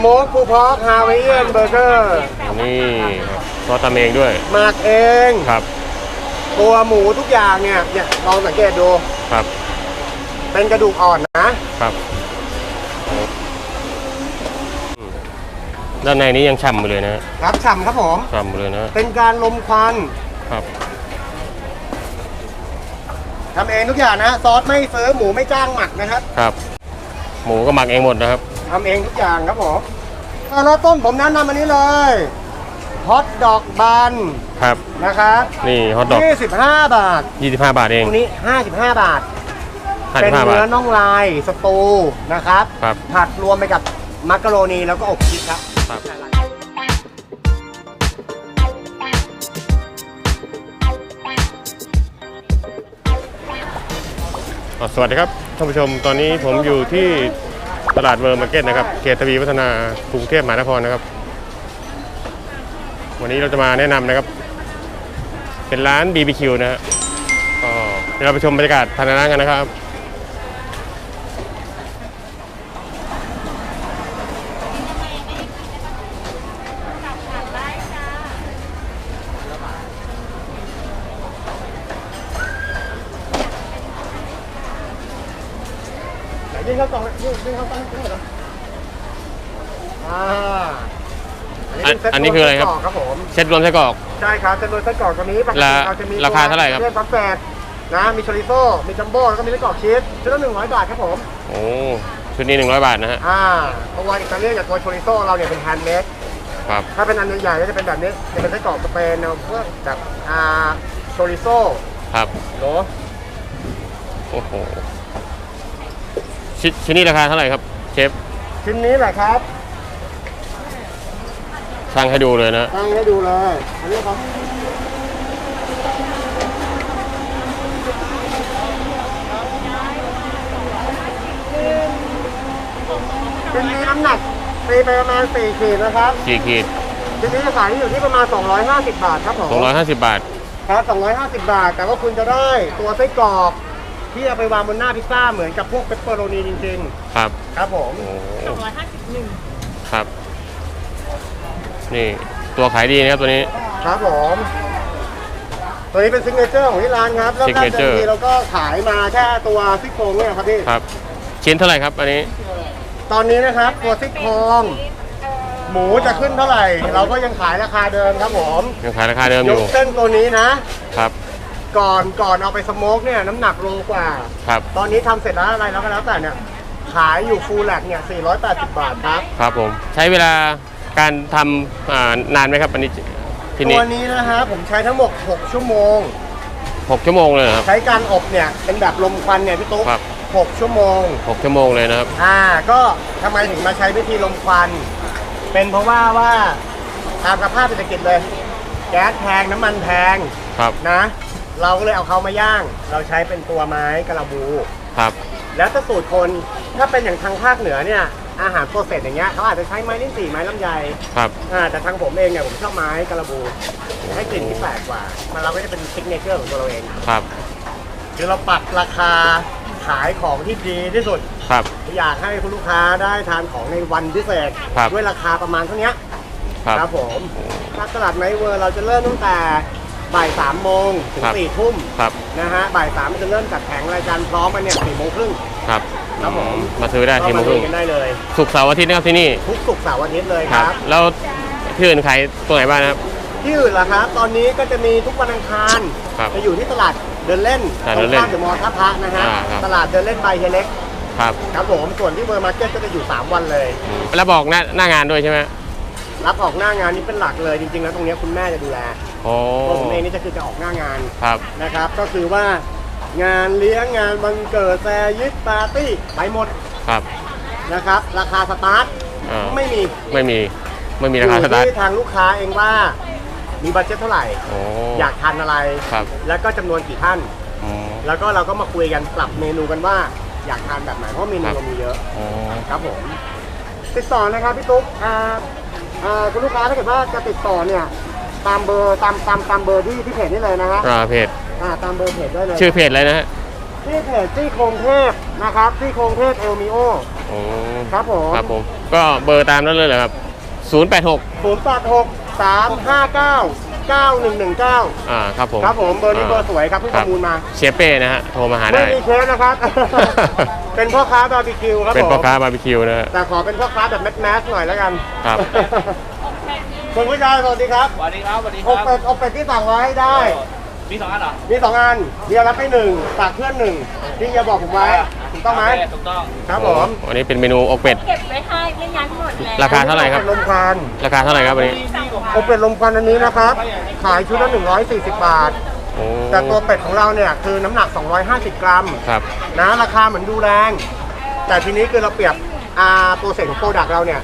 โมกฟูพอกฮาวายเอียนเบอร์เกอร์ นี่ครับซอสทำเองด้วย หมักเอง ครับ ตัวหมูทุกอย่างเนี่ยเนี่ยลองสังเกตดู ครับ เป็นกระดูกอ่อนนะ ครับอืมด้านในนี้ยังฉ่ำอยู่เลยนะฮะครับฉ่ำครับผม ฉ่ำอยู่เลยนะฮะเป็นการลมควันครับ ทำเองทุกอย่างนะ ซอสไม่ซื้อหมูไม่จ้างหมักนะครับครับ หมูก็หมักเองหมดนะครับ ทำเองทุกอย่างครับผม อ่าแล้วต้นผมแนะนำอันนี้เลยฮอทดอกบันครับนะครับนี่ฮอทดอก25 บาท 25 บาทเองตรงนี้ 55 บาท เป็น55บาเนื้อท น่องลายสตูนะครับครับผัดรวมไปกับมักกะโรนีแล้วก็อบชีสครับ ครับ อะสวัสดีครับท่านผู้ชมตอนนี้ผมอยู่ที่ ตลาดเวอร์มาร์เก็ตนะครับเขตทวีวัฒนากรุงเทพมหานครนะครับ วันนี้เราจะมาแนะนำนะครับ เป็นร้าน BBQ นะฮะก็เดี๋ยวเราไปชมบรรยากาศภายในร้านกันนะครับ นอันนี้คืออะไรครับเส้นวมไส้กกครับผมเช็ดรวมไส้กรอก ใช่ครับจะโดยไส้กรอกตัวนี้ปกติราเราจะมีราคาเท่าไหร่ครับ เรียกฟักแฟดนะมีชอริโซ่มีจัมโบ้แล้วก็มีไส้กรอกชีสชุดละหนึ่งร้อยบาทครับผมโอ้ชุดนี้ 100 บาทนะฮะอ่าตัวอิตาเลียนกับตัวชอริโซ่เราเนี่ยเป็นแฮนด์เมดครับถ้าเป็นอันใหญ่ๆก็จะเป็นแบบนี้จะเป็นไส้กรอกสเปนเอาพวกแบบอ่าชอริโซ่ครับโหโอ้โหชิ้นชิ้นนี้ราคาเท่าไหร่ครับเชฟชิ้นนี้แหละครับ ช่างให้ดูเลยนะตั้งให้ดูเลย อันนี้ครับชิ้นนี้น้ำหนักตีไปประมาณ4ขีดนะครับกี่ขีดชิ้นนี้จะขายอยู่ที่ประมาณ 250 บาทครับผม250 บาท ครับ 250 บาท แต่ว่าคุณจะได้ตัวไส้กรอกที่เอาไปวางบนหน้าพิซซ่าเหมือนกับพวกเปปเปอโรนีจริงครับๆครับผมโอ้โหสองร้อยห้าสิบหนึ่งครับ นี่ตัวขายดีนะครับตัวนี้ ครับผมตัวนี้เป็นซิกเนเจอร์ของที่ร้านครับเริ่มแรกเดิม Signature ทีเราก็ขายมาแค่ตัวซี่โครงเนี่ยครับพี่ครับ ชิ้นเท่าไหร่ครับอันนี้ ตอนนี้นะครับตัวซี่โครงหมูจะขึ้นเท่าไหร่ เราก็ยังขายราคาเดิมครับผมยังขายราคาเดิมยอกยู่เส้นตัวนี้นะ ครับก่อนก่อนเอาไปสโมกเนี่ยน้ำหนักโลกว่า ครับตอนนี้ทำเสร็จแล้วอะไรแล้วก็แล้วแต่เนี่ยขายอยู่ฟูลแลกเนี่ย480 บาทครับ ครับผม ใช้เวลา การทำอ่านานไหมครับอันนี้ทีตันี้วนี้นะฮะผมใช้ทั้งหมด 6 ชั่วโมง 6 ชั่วโมงเลยเหรอครับ ใช้การอบเนี่ยเป็นแบบลมควันเนี่ยพี่ตุ๊กครับ 6ชั่วโมง 6 ชั่วโมงเลยนะครับ อ่าก็ทำไมถึงมาใช้วิธีลมควัน เป็นเพราะว่าว่าตามสภาพเศรษฐกิจเลย แก๊สแพงน้ำมันแพงครับนะ เราก็เลยเอาเขามาย่าง เราใช้เป็นตัวไม้กระบู ครับ แล้วถ้าสูตรคนถ้าเป็นอย่างทางภาคเหนือเนี่ย อาหารโปรเซสอย่างเงี้ยเขาอาจจะใช้ไม้ลิ้นจี่ไม้ลำไยครับ อ่าแต่ทางผมเองเนี่ยผมชอบไม้กระบูให้กลิ่นที่แปลกกว่า มันเราก็จะเป็นซิกเนเจอร์ของตัวเราเองครับ คือเราปรับราคาขายของที่ดีที่สุด ครับ อยากให้คุณลูกค้าได้ทานของในวันพิเศษครับ ด้วยราคาประมาณเท่านี้ครับผมถ้าตลาดไนท์เวิร์เราจะเริ่มตั้งแต่บ่ายสามโมงถึงครับ สี่ทุ่มครับ นะฮะบ่ายสามจะเริ่มจัดแผงรายการพร้อมกันเนี่ยสี่โมงครึ่ง ครับ ครับผมมาซื้อได้ก็ที่โมมางคดูรึ่งกันได้เลย ศุกร์เสาร์อาทิตย์นะครับที่นี่ทุกศุกร์เสาร์อาทิตย์เลยคครัรับบแล้วที่อื่นขายตัวไหนบ้างนะครับ ที่อื่นล่ะครับตอนนี้ก็จะมีทุกวันอังคาร ครับจะอยู่ที่ตลาดเดินเล่นตลาดเดินเล่นตรงข้ามเดอะมอลล์ท่าพระนะฮะ อ่าครับ ตลาดเดินเล่นบายเฮยเล็กครับครับผมส่วนที่เบอร์มาร์เก็ตก็จะอยู่ 3 วันเลยแล้วบอกหน้าหน้างานด้วยใช่ไหมรับออกหน้างานนี้เป็นหลักเลยจริงๆแล้วตรงเนี้ยคุณแม่จะดูแลโอ้ตัวผมเองนี่จะคือจะออกหน้างานครับ นะครับ ก็คือว่า งานเลี้ยงงานวันเกิดแซยิดปาร์ตี้ไปหมดครับ นะครับ ราคาสตาร์ทอ่า ไม่มีไม่มีไม่มีราคาสตาร์ทอยู่ที่ทางลูกค้าเองว่า มีบัตเจ็ตเท่าไหร่ โอ้อยากทานอะไร ครับแล้วก็จำนวนกี่ท่าน อ๋อ แล้วก็เราก็มาคุยกันปรับเมนูกันว่า อยากทานแบบไหนเพราะเมนูครับ เรามีเยอะอ๋อครับผมติดต่อนะครับพี่ตุ๊กอ่าอ่าคุณลูกค้าถ้าเกิดว่าจะติดต่อเนี่ยตามเบอร์ตามตามตามเบอร์ที่ที่เพจนี่เลยนะฮะอ่าเพจอ่าตามเบอร์เพจได้เลยชื่อเพจอะไรนะฮะที่เพจที่โครงเทพนะครับที่โครงเทพเอลมิโอ โอ้ครับผม ครับผม ก็เบอร์ตามนั้นเลยเหรอครับ 086 0 8 6 3 5 9 9 1 1 9 อ่าครับผมครับผมเบอร์นี้เบอร์สวยครับเพิ่งประมูลมาเชฟเป้นะฮะโทรมาหาไม่ได้มีเคสนะครับ เป็นพ่อค้าบาร์บีคิวครับเป็นผมพ่อค้าบาร์บีคิวนะฮะแต่ขอเป็นพ่อค้าแบบแมสแมสหน่อยแล้วกัน ครับคุณผู้ชายสวัสดีครับ สวัสดีครับ สวัสดีคอรักบเป็ดอกเป็ดที่สั่งไว้ได้ มีสองอันเหรอมีสองอันเดียวรับไปหนึ่งฝากเพื่อนหนึ่งที่เฮียบอกผมไว้ถูกต้องไหมโเคถูกต้องครับผมวันนี้เป็นเมนูอกเป็ด เก็บไว้ให้ไม่งั้นหมดแล้วราคาเท่าไหร่ครับลมควันราคาเท่าไหร่ครับวันนี้อกเป็ดลมควันอันนี้นะครับ ขายชุดละ140 บาท โอ้แต่ตัวเป็ดของเราเนี่ยคือน้ำหนัก 250 กรัม ครับ นะราคาเหมือนดูแรง แต่ทีนี้คือเราเปรียบอาโปรเซสของโปรดักต์เราเนี่ย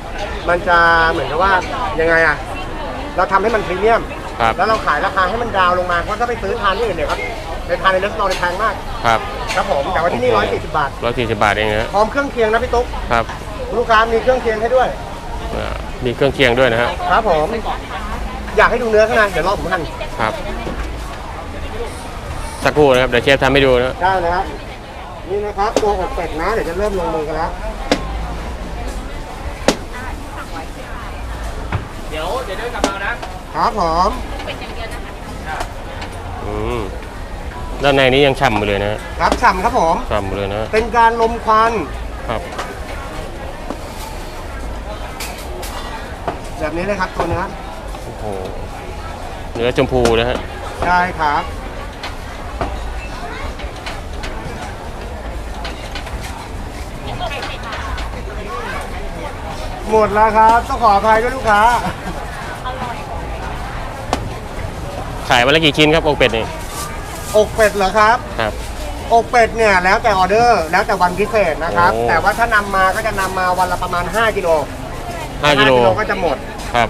มันจะเหมือนกับว่ายังไงอะเราทำให้มันพรีเมียม ครับแล้วเราขายราคาให้มันดาวน์ลงมาเพราะถ้าไปซื้อทานที่อื่นเนี่ยครับไปทานในร้านเราเนี่ยแพงมากครับครับผมแต่ว่าที่นี่140บาทร้อยสี่สิบบาทเองนะฮะพร้อมเครื่องเคียงนะพี่ตุ๊กครับลูกค้ามีเครื่องเคียงให้ด้วยอ่ามีเครื่องเคียงด้วยนะฮะครับผม อยากให้ดูเนื้อข้างในเดี๋ยวรอผมหั่นครับสักครู่นะครับเดี๋ยวเชฟทำให้ดูนะได้นะครับนี่นะครับตัวอกเป็ดนะเดี๋ยวจะเริ่มลงมือกันแล้วเดี๋ยวเดี๋ยวเดินกลับมานะครับผมอื มด้านในนี้ยังฉ่ำอยู่เลยนะฮะรับฉ่ำครับผม ฉ่ำอยู่เลยนะฮะเป็นการลมควันครับแบบนี้เลยครับตัวเนื้อโอ้โหเนื้อชมพูนะฮะใช่ครับ หมดแล้วครับ ต้องขออภัยด้วยลูกค้า ขายวันละกี่ชิ้นครับอกเป็ดนี่อกเป็ดเหรอครับ ครับ อกเป็ดเนี่ยแล้วแต่ออเดอร์แล้วแต่วันพิเศษนะครับ โอ้ แต่ว่าถ้านำมาก็จะนำมาวันละประมาณ 5กิโล5กิโลก็จะหมดครับ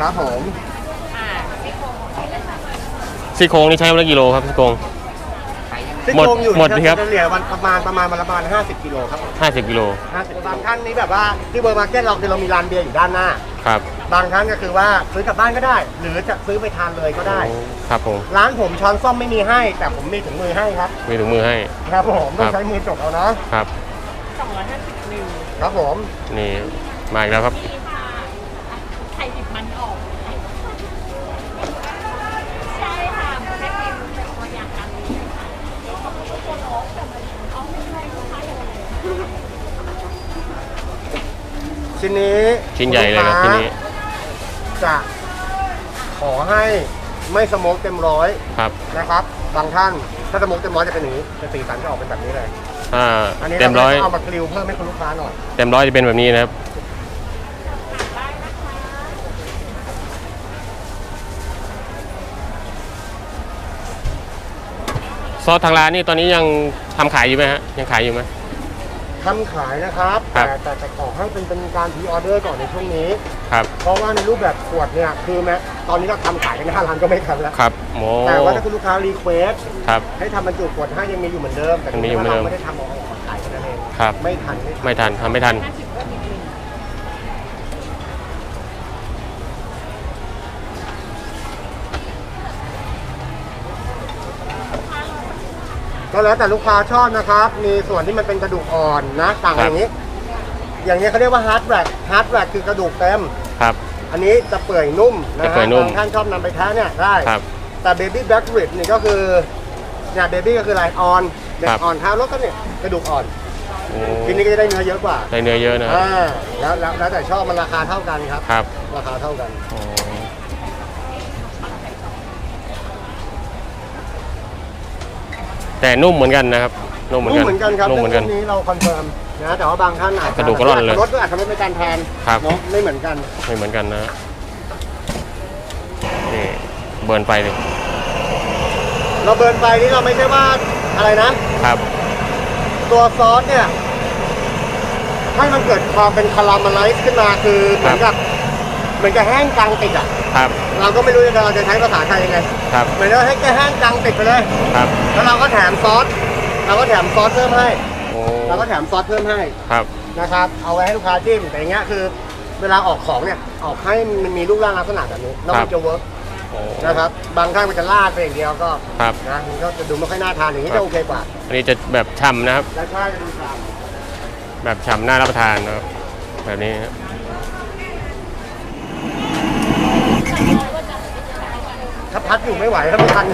ครับผม ซี่โครงนี่ใช้วันละกิโลครับซี่โครงซี่ หมดโครงอยู่หมดสิครับเฉลี่ยวันประมาณประมาณวันละประมาณ50 กิโลครับ50กิโล50บางท่านนี้แบบว่าที่เบอร์มาร์เก็ตเราคือเรามีร้านเบียร์อยู่ด้านหน้า ครับ บางท่านก็คือว่าซื้อกลับบ้านก็ได้ หรือจะซื้อไปทานเลยก็ได้โอ้ครับผมร้านผมช้อนส้อมไม่มีให้ แต่ผมมีถุงมือให้ครับมีถุงมือให้ ครับผม ต้อครังบใช้มือจกเอาเนาะครับครับผม นี่มาอีกแล้วครับ ไข่ดิบมันออก ใช่ค่ะแค่กินเป็นตัวอย่างกัน ชิ้นนี้ชิ้นใหญ่เลยครับลูกที่ค้านี้จะขอให้ไม่สโมกเต็มร้อยครับนะครับ บางท่านถ้าสโมกเต็มร้อยจะเป็นอย่างนี้จะสีสันจะออกเป็นแบบนี้เลยถ้าอันนี้เต็มร้อยาเอามากริลเพิ่มให้คุณลูกค้าหน่อยเต็มร้อยจะเป็นแบบนี้นะครับซอสทางร้านนี่ตอนนี้ยังทำขายอยู่ไหมฮะยังขายอยู่ไหม ทำขายนะครับ ครัแต่บแต่แต่ขอให้เป็นเป็นการพีออเดอร์ก่อนในช่วงนี้ ครับ เพราะว่าในรูปแบบขวดเนี่ยคือแม้ตอนนี้เราทำขายกันหน้าร้านก็ไม่ทันแล้ว ครับโมแต่ว่าถ้าคุณลูกค้ารีเควสครับ ให้ทำบรรจุขวดให้ยังมีอยู่เหมือนเดิม แต่ยังมีอยู่เหมือนเดิมเราไม่ได้ทำเอาออกมาขายกันนั่นเอง ครับ ไม่ทันไม่ทัน ไม่ทันทำไม่ทัน ก็แล้วแต่ลูกค้าชอบนะครับ มีส่วนที่มันเป็นกระดูกอ่อนนะต่างครับอย่างนี้ อย่างนี้เขาเรียกว่าฮาร์ดแวร์ฮาร์ดแวร์คือกระดูกเต็ม ครับ อันนี้จะเปื่อยนุ่มนะจะฮะเปื่อยนุ่มบางท่านชอบนำไปแท้เนี่ยได้ ครับ แต่เบบี้แบ็กริดนี่ก็คือเนี่ยเบบี้ก็คืออะไรอ่อนเด็กครับอ่อนเท้ารถก็เนี่ยกระดูกอ่อนโอ้ทีนี้ก็จะได้เนื้อเยอะกว่าได้เนื้อเยอะนะอ่าแล้วแล้วแล้วแต่ชอบมันราคาเท่ากันครับ ครับ ราคาเท่ากัน อ๋อ แต่นุ่มเหมือนกันนะครับนุ่มเหมือนนุ่กันมเหมือนกันครับนุ่มเหมือนกัน เรื่องนี้เราคอนเฟิร์มนะแต่ว่าบางท่านอาจจะกระดูกก็ร่อนเลยรถก็อาจจะไม่เป็นการแทนครับ เนาะไม่เหมือนกัน ไม่เหมือนกันนะนี่เบิร์นไปเลยเราเบิร์นไปนี่เราไม่ใช่ว่าอะไรนะ ครับ ตัวซอสเนี่ยให้มันเกิดความเป็นคาราเมลไลซ์ขึ้นมาคือเหมือนกับเห มือนกับแห้งกลางติดอะ ครับ เราก็ไม่รู้จะเราจะใช้ภาษาไทยยังไงครับ เหมือนกับให้แกแห้งกลางติดไปเลย ครับ แล้วเราก็แถมซอส เราก็แถมซอสเพิ่มให้ โอ้เราก็แถมซอสเพิ่มให้ ครับ นะครับ เอาไว้ให้ลูกค้าจิ้ม แต่อย่างเงี้ยคือ เวลาออกของเนี่ย ออกให้มันมีรูปร่างลักษณะแบบนี้ แล้วมันจะเวิร์กโอ้ นะครับ บางท่านมันจะลาดไปอย่างเดียวก็ครับ นะ มันก็จะดูไม่ค่อยน่าทานอย่างนี้ครับจะโอเคกว่าอันนี้จะแบบฉ่ำนะครับและใช่จะดูสามแบบฉ่ำน่ารับประทานนะครับแบบนี้นะครับ ถ้าพัดอยู่ไม่ไหวถ้าไม่ทัน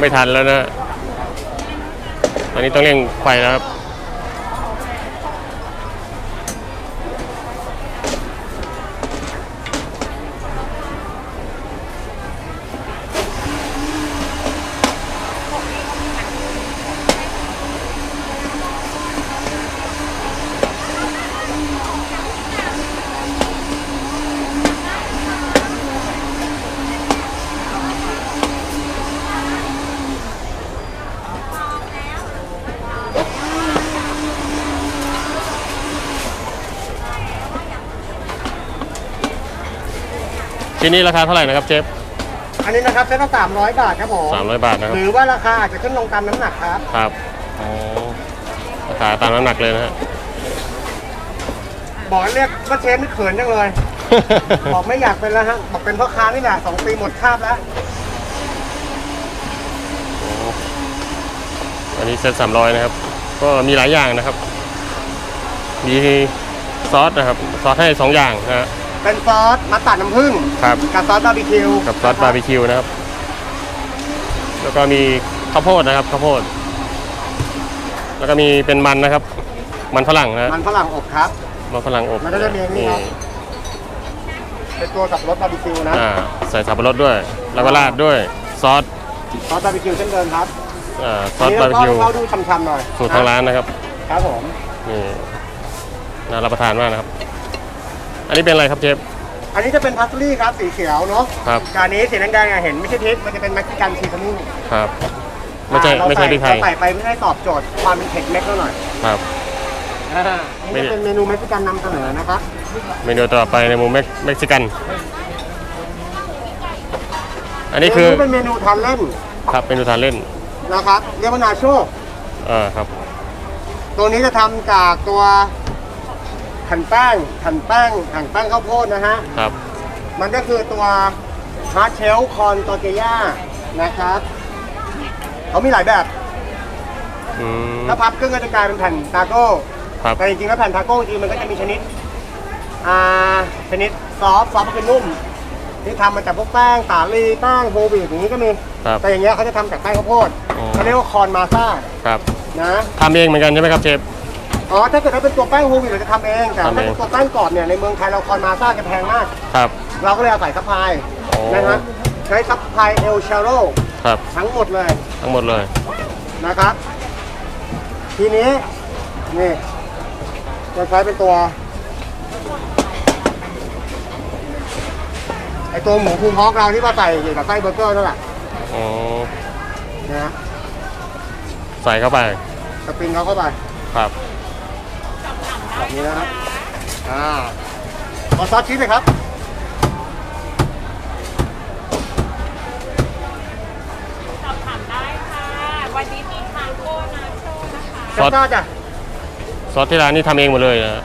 ไม่ทันแล้วนะ ตอนนี้ต้องเร่งไฟแล้วครับ ชิ้นนี้ราคาเท่าไหร่นะครับเชฟ อันนี้นะครับเส้นละสามร้อยบาทครับผมสามร้อยบาทนะครับ หรือว่าราคาอาจจะขึ้นลงตามน้ำหนักครับ ครับอ๋อราคาตามน้ำหนักเลยนะฮะ บอกให้เรียกว่าเชฟนี่เขินจังเลย บอกไม่อยากเป็นแล้วฮะ บอกเป็นพ่อค้านี่แหละสองปีหมดคาบแล้ว อันนี้เซ็ตสามร้อยนะครับ ก็มีหลายอย่างนะครับ มีซอสนะครับ ซอสให้สองอย่างนะฮะ เป็นซอสมัสตาร์ดน้ำผึ้งครับ กับซอสบาร์บีคิวกับซอสบาร์บีคิวนะครับ แล้วก็มีข้าวโพดนะครับข้าวโพด แล้วก็มีเป็นมันนะครับ มันฝรั่งนะมันฝรั่งอบครับ มันฝรั่งอบมันก็จะมีอันนี้ครับ เป็นตัวกับรสบาร์บีคิวนะอ่าใส่สับปะรดด้วย แล้วก็ราดด้วยซอสซอสบาร์บีคิวเช่นเดิมครับอ่าซอสบาร์บีคิวเราดูช่ำๆหน่อยสูตรทางร้านนะครับ ครับผมนี่น่ารับประทานมากนะครับ อันนี้เป็นอะไรครับเชฟ อันนี้จะเป็นพาสลีย์ครับสีเขียวเนาะครับ จานนี้สีแดงๆอะเห็นไม่ใช่พริกมันจะเป็นเม็กซิกันซีซันนิ่งครับ ไม่ใช่อ่าไม่ใช่เราพริกไทยเราใส่ไปเพื่อให้ตอบโจทย์ความเป็นเผ็ดเม็กซ์หน่อยครับ อ่านี่จะเป็นเมนูเม็กซิกันนำเสนอนะครับ เมนูต่อไปในหมูเม็กเม็กซิกัน อันนี้คือเมเป็นเมนูทานเล่นครับเมนูทานเล่นนะครับ เรียกว่านาโช เออครับ ตัวนี้จะทำจากตัว แผ่นแป้งแผ่นแป้งแผ่นแป้งข้าวโพดนะฮะ ครับ มันก็คือตัวฮาร์ดเชลคอนตอเกย่านะครับเขามีหลายแบบ อืม ถ้าพับครึ่งก็จะกลายเป็นแผ่นทาโก้ ครับ แต่จริงๆแล้วแผ่นทาโก้จริงๆมันก็จะมีชนิด อ่า ชนิดซอฟต์ซอฟต์ก็คือนุ่ม ที่ทำมาจากพวกแป้งสาลีแป้งโฮลวีตอย่างนี้ก็มี ครับแต่อย่างเงี้ยเขาจะทำจากแป้งข้าวโพดอ๋อ เขาเรียกว่าคอนมาซ่าครับนะ ทำเองเหมือนกันใช่ไหมครับเชฟ อ๋อถ้าเกิดว่าเป็นตัวแป้งโฮลวีตเราจะทำเองแต่ทำเองถ้าเป็นตัวแป้งกรอบเนี่ยในเมืองไทยเราคอนมาซ่าจะแพงมาก ครับ เราก็เลยอาศัยซัพพลายอ๋อนะฮะใช้ซัพพลายเอลชาโรครับ ทั้งหมดเลยทั้งหมดเลย นะครับ ทีนี้นี่จะใช้เป็นตัวไอตัวหมูพูฮอกเราที่ว่าใส่อยู่กับไส้เบอร์เกอร์นั่นแหละอ๋อ นะฮะใส่เข้าไปสปริงเขาเข้าไป ครับ แบบนี้นะครับอ่าขอซอสชีสเลยครับ สอบถามได้ค่ะ วันนี้มีทาโก้นาโชนะคะซอสจ้าจ้ะซอสที่ร้านนี่ทำเองหมดเลยนะ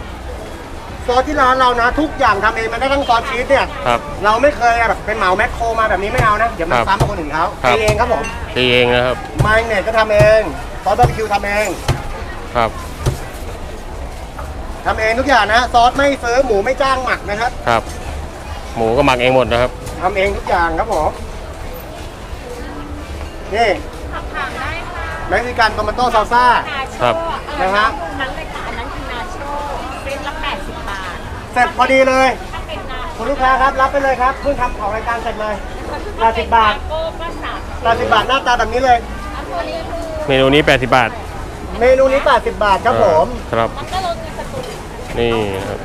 ซอสที่ร้านเรานะ ทุกอย่างทำเองมันได้ทั้งซอสชีสเนี่ย ครับ เราไม่เคยแบบเป็นเหมาแมคโครมาแบบนี้ไม่เอานะ เดี๋ยวมันครับซ้ำกับคนอื่นเขาครับตีเองครับผมตีเองนะครับมายเนตก็ทำเองซอสบาร์บีคิวทำเอง ครับ ทำเองทุกอย่างนะซอสไม่ซื้อหมูไม่จ้างหมักนะครับครับ หมูก็หมักเองหมดนะครับ ทำเองทุกอย่างครับผมนี่สอบถามได้ค่ะเม็กซิกันโตมาโต้ซาซ่า นาโชครับเออนะฮะตรงนั้นเลยค่ะอันนั้นคือนาโชเซตละ80 บาท เสร็จพอดีเลย ถ้าเป็นนาคุณลูกค้าครับรับไปเลยครับเพิ่งทำของรายการเสร็จเลย ถ้าเป็น80บาททโก้ก็สาม80บาทหน้าตาแบบนี้เลย อันตัวนี้คือเมนูนี้ 80 บาทเมนูนี้ 80 บาทครับผม ครับ มันก็ลดในสตูดินี่นะครับ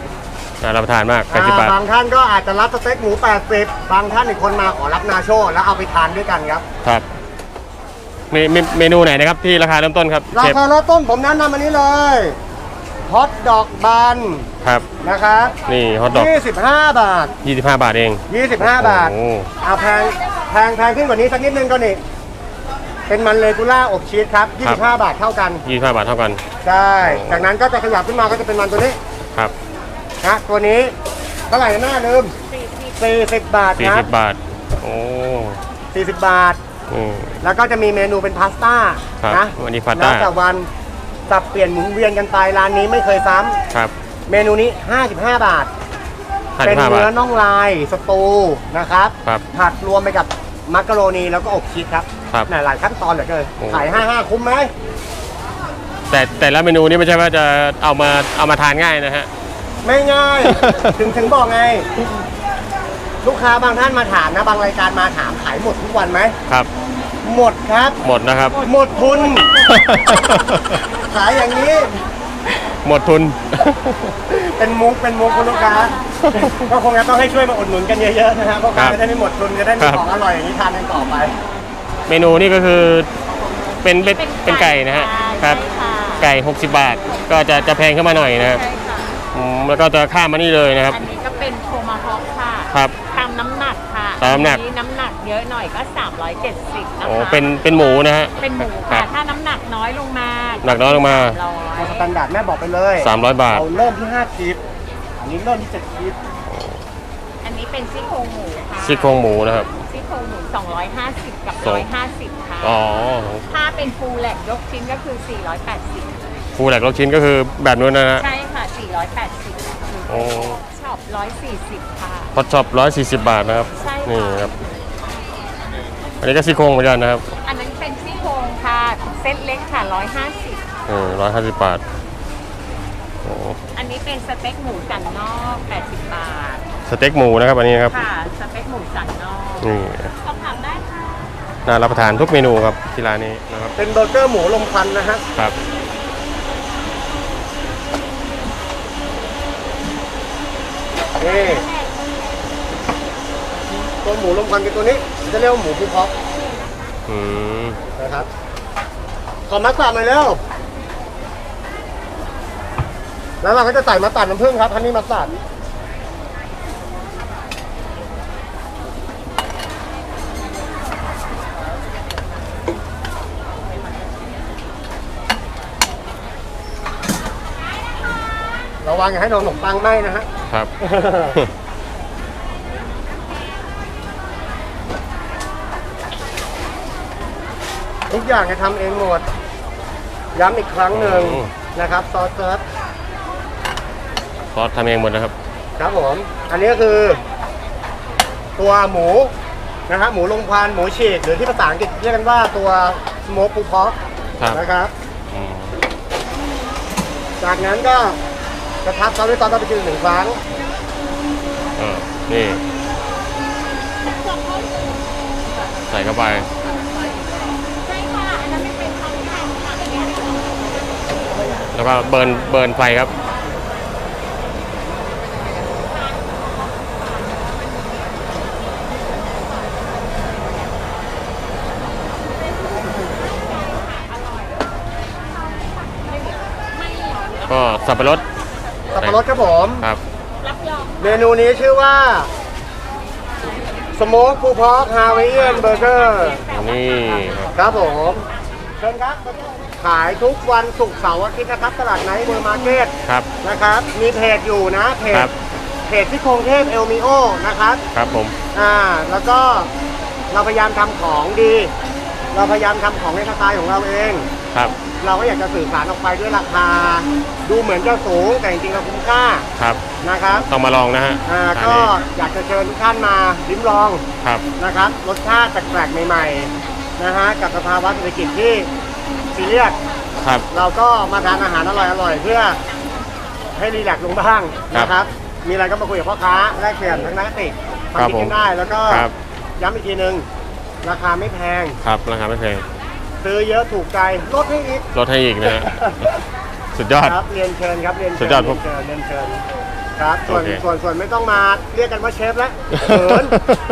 น่ารับประทานมาก80อ่าบาทบางท่านก็อาจจะรับสเต็กหมู 80 บางท่านอีกคนมาขอรับนาโชแล้วเอาไปทานด้วยกันครับ ครับเมเมเมนูไหนนะครับที่ราคาเริ่มต้นครับราเชฟคาเริ่มต้นผมแนะนำอันนี้เลยฮอทดอกบันครับ นะครับนี่ฮอทดอก25 บาท 25 บาทเอง25 บาท โอ้เอาแพงแพงแพงขึ้นกว่านี้สักนิดนึงก็นี่ เป็นมันเลกูล่าอบชีสครับ 25 บาทเท่ากัน 25 บาทเท่ากัน ใช่ จากนั้นก็จะขยับขึ้นมาก็จะเป็นมันตัวนี้ ครับนะตัวนี้เท่าไหร่นะหน้าลืม40บาทครับ40บาท โอ้40บาท อืม แล้วก็จะมีเมนูเป็นพาสต้าครับนะวันนี้พาสต้า แล้วแต่วันสับเปลี่ยนหมุนเวียนกันไปร้านนี้ไม่เคยซ้ำครับเมนูนี้ 55 บาทเป็น55บาเนื้อท น่องลายสตูนะครับครับผัดรวมไปกับมักกะโรนีแล้วก็อบชีสครับครับน่ะหลายขั้นตอนเหลือเกินโอ้ ขาย 55 คุ้มไหม แต่แต่ละเมนูนี่ไม่ใช่ว่าจะเอามาเอามาทานง่ายนะฮะ ไม่ง่าย ถึงถึงบอกไง ลูกค้าบางท่านมาถามนะ บางรายการมาถามขายหมดทุกวันไหมครับ หมดครับ หมดนะครับ หมดทุน ขายอย่างนี้ หมดทุน เป็นมุกเป็นมุกคุณลูกค้าก็คงจะต้องให้ช่วยมาอุดหนุนกันเยอะๆนะฮะเพราะครัค้าบจะได้ไม่หมดทุนจะได้มีครับของอร่อยอย่างนี้ทานกันต่อไป เมนูนี่ก็คือเป็นเป็นเป็นไก่นะฮะครับใช่ค่ะ ไก่ 60 บาท ก็จะจะแพงขึ้นมาหน่อยนะครับใช่ค่ะ อืมแล้วก็จะข้ามมานี่เลยนะครับ อันนี้ก็เป็นโทมาฮอคค่ะครับ ตามน้ำหนักค่ะตามน้ำหนัก อัน้ำหนักเยอะหน่อยก็ 370นะคะโอ้เป็นเป็นหมูนะฮะเป็นหมูครัค่ะบถ้าน้ำหนักน้อยลงมาหนักน้อยลงมา ร้อย สแตนดาร์ดแม่บอกไปเลย300 บาท เราเริ่มที่5คลิปอันนี้เริ่มที่7คลิปอันนี้เป็นซี่โครงหมูค่ะซี่โครงหมูนะครับ ซี่โครงหมู 250 กับสอง150ค่ะ อ๋อถ้าเป็นฟูลแลกยกชิ้นก็คือ 480 ฟูแหลกลูกชิ้นก็คือแบบนู้นนะฮะใช่ค่ะ 480โอ้ช็อป140 ค่ะ พอช็อป140 บาทนะครับใช่ค่ะ นี่ครับ อันนี้ก็ซี่โครงเหมือนกันนะครับอันนั้นเป็นซี่โครงค่ะ เส้นเล็กค่ะ 150 เออร้อยห้าสิบบาทโอ้อันนี้เป็นสเต็กหมูสันนอก 80 บาท สเต็กหมูนะครับอันนี้ครับค่ะ สเต็กหมูสันนอก นี่สอบถามได้ค่ะ น่ารับประทานทุกเมนูครับที่ร้านนี้นะครับเป็นเบอร์เกอร์หมูลมควันนะฮะครับ นี่ตัวหมูลมควันกับตัวนี้จะเรียกว่าหมูภูเพาะอืมนะครับ ขอมัสตาร์ดหน่อยเร็วแล้วเราก็จะใส่มัสตาร์ดน้ำผึ้งครับฮันนี่มัสตาร์ด ระวังอย่าให้โดนขนมปังไหม้นะฮะ ครับ ทุกอย่างจะทำเองหมด ย้ำอีกครั้งหนึ่งโอ้นะครับ ซอสเซิร์ฟซอสทำเองหมดนะครับ ครับผม อันนี้ก็คือ ตัวหมูนะครับหมูลงควันหมูฉีก หรือที่ภาษาอังกฤษเรียกกันว่าตัวสโมกปูพอกครับนะครับ อืมจากนั้นก็ จะทับซอสด้วยซอสบาร์บีคิวหนึ่งครั้งเออนี่ ใส่เข้าไปแท่งค่ะเป็นอย่างนี้แล้วก็เบิร์นเบิร์นไฟครับ ก็สับปะรด สับปะรดครับผม ครับรับรองเมนูนี้ชื่อว่าสโมกปูพอกฮาวายเอียนเบอร์เกอร์นี่ครับครับผมเชิญครับ ขายทุกวันศุกร์เสาร์อาทิตย์นะครับ ตลาดไนท์เวอร์มาร์เก็ตครับ นะครับ มีเพจอยู่นะเพครัจบเพจที่กรุงเทพเอลมิโอนะครับ ครับผม อ่าแล้วก็เราพยายามทำของดี เราพยายามทำของในสไตล์ของเราเอง ครับเราก็อยากจะสื่อสารออกไปด้วยราคา ดูเหมือนจะสูงแต่จริงๆเราคุ้มค่าครับนะครับต้องมาลองนะฮะอ่าร้านก็นี้อยากจะเชิญทุกท่านมาลิ้มลองครับนะครับรสชาติแปลกๆใหม่ๆนะฮะกับสภาวะเศรษฐกิจที่ซีเรียสครับเราก็มาทานอาหารอร่อยๆเพื่อให้รีแลกซ์ลงบ้างครับนะครับ มีอะไรก็มาคุยกับพ่อค้าแลกเปลี่ยนทั้งนักติทำครับกินผมกันได้แล้วก็ครับย้ำอีกทีนึงราคาไม่แพงครับราคาไม่แพง ซื้อเยอะถูกใจลดให้อีกลดให้อีกนะฮะสุดยอด ครับเรียนเชิญครับเรียนสุเชิญดยอดเรียนเชิญเรียนเชิญครับส่วนโอเคส่วนส่วนไม่ต้องมาเรียกกันว่าเชฟแล้วเขิน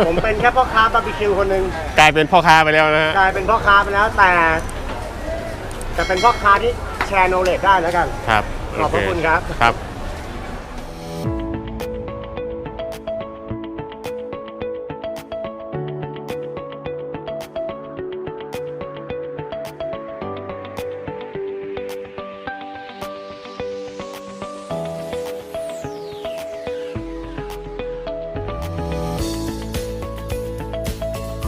ผมเป็นแค่พ่อค้าบาร์บีคิวคนหนึ่งกลายเป็นพ่อค้าไปแล้วนะฮะ กลายเป็นพ่อค้าไปแล้วแต่แต่เป็นพ่อค้าที่แชร์โนเลดได้แล้วกัน ครับขอบพระโเคุณครับ ครับ